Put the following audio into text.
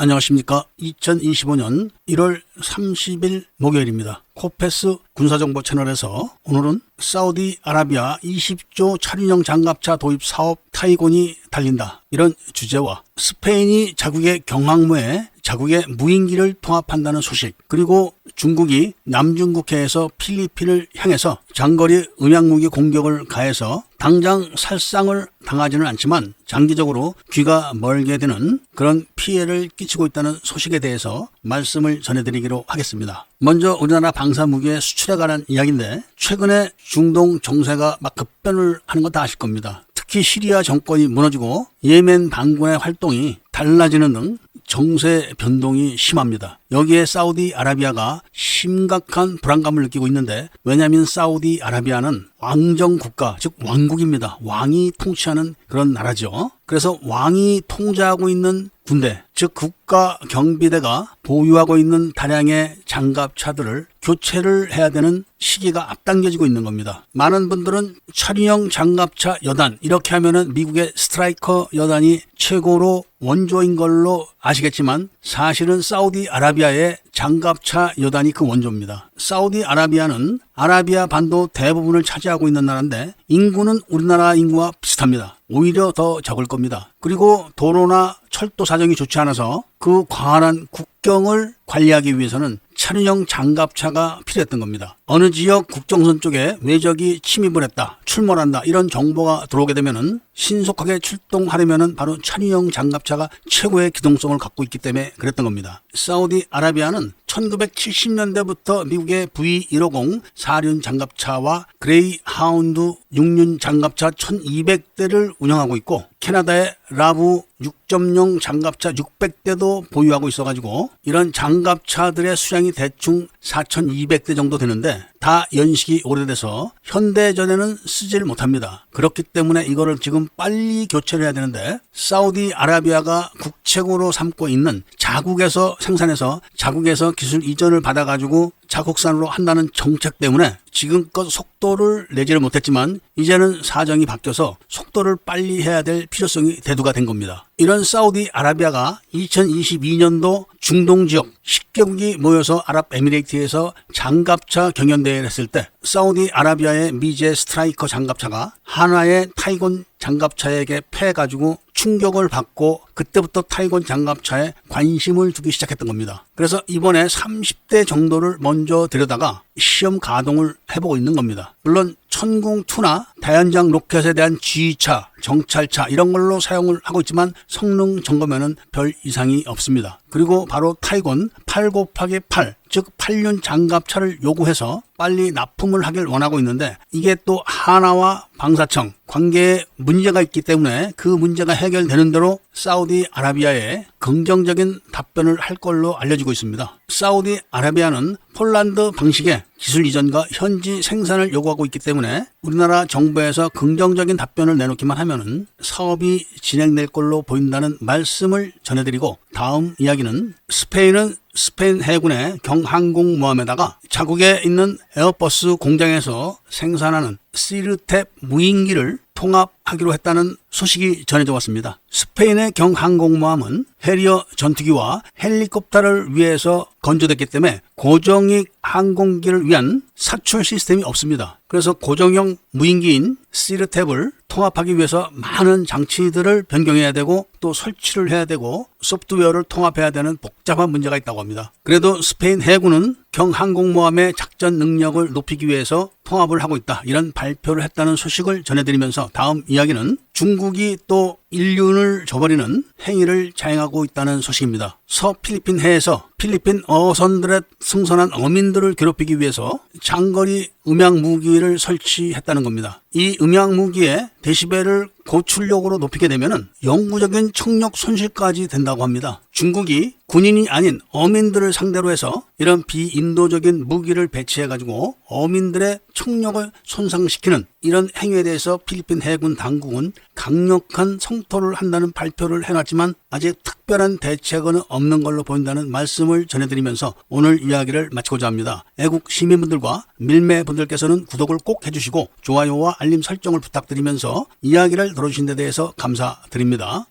안녕하십니까. 2025년 1월 30일 목요일입니다. 코페스 군사정보 채널에서 오늘은 사우디아라비아 20조 차륜형 장갑차 도입 사업 타이곤이 달린다. 이런 주제와 스페인이 자국의 경항모에 자국의 무인기를 통합한다는 소식 그리고 중국이 남중국해에서 필리핀을 향해서 장거리 음향무기 공격을 가해서 당장 살상을 당하지는 않지만 장기적으로 귀가 멀게 되는 그런 피해를 끼치고 있다는 소식에 대해서 말씀을 전해드리기로 하겠습니다. 먼저 우리나라 방사무기의 수출에 관한 이야기인데 최근에 중동 정세가 막 급변을 하는 거 다 아실 겁니다. 특히 시리아 정권이 무너지고 예멘 반군의 활동이 달라지는 등 정세 변동이 심합니다. 여기에 사우디아라비아가 심각한 불안감을 느끼고 있는데 왜냐하면 사우디아라비아는 왕정 국가 즉 왕국입니다. 왕이 통치하는 그런 나라죠. 그래서 왕이 통제하고 있는 군대 즉 국가 경비대가 보유하고 있는 다량의 장갑차들을 교체를 해야 되는 시기가 앞당겨지고 있는 겁니다. 많은 분들은 차륜형 장갑차 여단 이렇게 하면은 미국의 스트라이커 여단이 최고로 원조인 걸로 아시겠지만 사실은 사우디아라비아의 장갑차 여단이 그 원조입니다. 사우디아라비아는 아라비아 반도 대부분을 차지하고 있는 나라인데 인구는 우리나라 인구와 비슷합니다. 오히려 더 적을 겁니다. 그리고 도로나 철도 사정이 좋지 않아서 그 광활한 국경을 관리하기 위해서는 차륜형 장갑차가 필요했던 겁니다. 어느 지역 국정선 쪽에 외적이 침입을 했다, 출몰한다 이런 정보가 들어오게 되면은 신속하게 출동하려면은 바로 차륜형 장갑차가 최고의 기동성을 갖고 있기 때문에 그랬던 겁니다. 사우디아라비아는 1970년대부터 미국의 V150 사륜 장갑차와 그레이 하운드 6륜 장갑차 1200대를 운영하고 있고 캐나다의 라브 6.0 장갑차 600대도 보유하고 있어가지고 이런 장갑차들의 수량이 대충 4,200대 정도 되는데 다 연식이 오래돼서 현대전에는 쓰지를 못합니다. 그렇기 때문에 이거를 지금 빨리 교체를 해야 되는데 사우디아라비아가 국책으로 삼고 있는 자국에서 생산해서 자국에서 기술 이전을 받아가지고 자국산으로 한다는 정책 때문에 지금껏 속도를 내지를 못했지만 이제는 사정이 바뀌어서 속도를 빨리 해야 될 필요성이 대두가 된 겁니다. 이런 사우디아라비아가 2022년도 중동 지역 10개국이 모여서 아랍에미레이트에서 장갑차 경연대회를 했을 때 사우디아라비아의 미제 스트라이커 장갑차가 하나의 타이곤 장갑차에게 패해가지고 충격을 받고 그때부터 타이곤 장갑차에 관심을 두기 시작했던 겁니다. 그래서 이번에 30대 정도를 먼저 들여다가 시험 가동을 해보고 있는 겁니다. 물론 천궁2나 다연장 로켓에 대한 G차, 정찰차 이런 걸로 사용을 하고 있지만 성능 점검에는 별 이상이 없습니다. 그리고 바로 타이곤 8 곱하기 8, 즉 8륜 장갑차를 요구해서 빨리 납품을 하길 원하고 있는데 이게 또 하나와 방사청 관계에 문제가 있기 때문에 그 문제가 해결되는 대로 사우디아라비아에 긍정적인 답변을 할 걸로 알려지고 있습니다. 사우디 아라비아는 폴란드 방식의 기술 이전과 현지 생산을 요구하고 있기 때문에 우리나라 정부에서 긍정적인 답변을 내놓기만 하면은 사업이 진행될 걸로 보인다는 말씀을 전해드리고 다음 이야기는 스페인은 스페인 해군의 경항공모함에다가 자국에 있는 에어버스 공장에서 생산하는 시르탭 무인기를 통합하기로 했다는 소식이 전해져 왔습니다. 스페인의 경항공모함은 해리어 전투기와 헬리콥터를 위해서 건조됐기 때문에 고정익 항공기를 위한 사출 시스템이 없습니다. 그래서 고정형 무인기인 시르탭을 통합하기 위해서 많은 장치들을 변경해야 되고 또 설치를 해야 되고 소프트웨어를 통합해야 되는 복잡한 문제가 있다고 합니다. 그래도 스페인 해군은 경항공모함의 작전 능력을 높이기 위해서 통합을 하고 있다. 이런 발표를 했다는 소식을 전해드리면서 다음 이야기는 중국이 또 인륜을 저버리는 행위를 자행하고 있다는 소식입니다. 서필리핀 해에서 필리핀 어선들의 승선한 어민들을 괴롭히기 위해서 장거리 음향 무기를 설치했다는 겁니다. 이 음향 무기의 데시벨을 고출력으로 높이게 되면 영구적인 청력 손실까지 된다고 합니다. 중국이 군인이 아닌 어민들을 상대로 해서 이런 비인도적인 무기를 배치해 가지고 어민들의 청력을 손상시키는 이런 행위에 대해서 필리핀 해군 당국은 강력한 성토를 한다는 발표를 해놨지만 아직 특별한 대책은 없는 걸로 보인다는 말씀을 전해드리면서 오늘 이야기를 마치고자 합니다. 애국 시민분들과 밀매분들께서는 구독을 꼭 해주시고 좋아요와 알림 설정을 부탁드리면서 이야기를 들어주신 데 대해서 감사드립니다.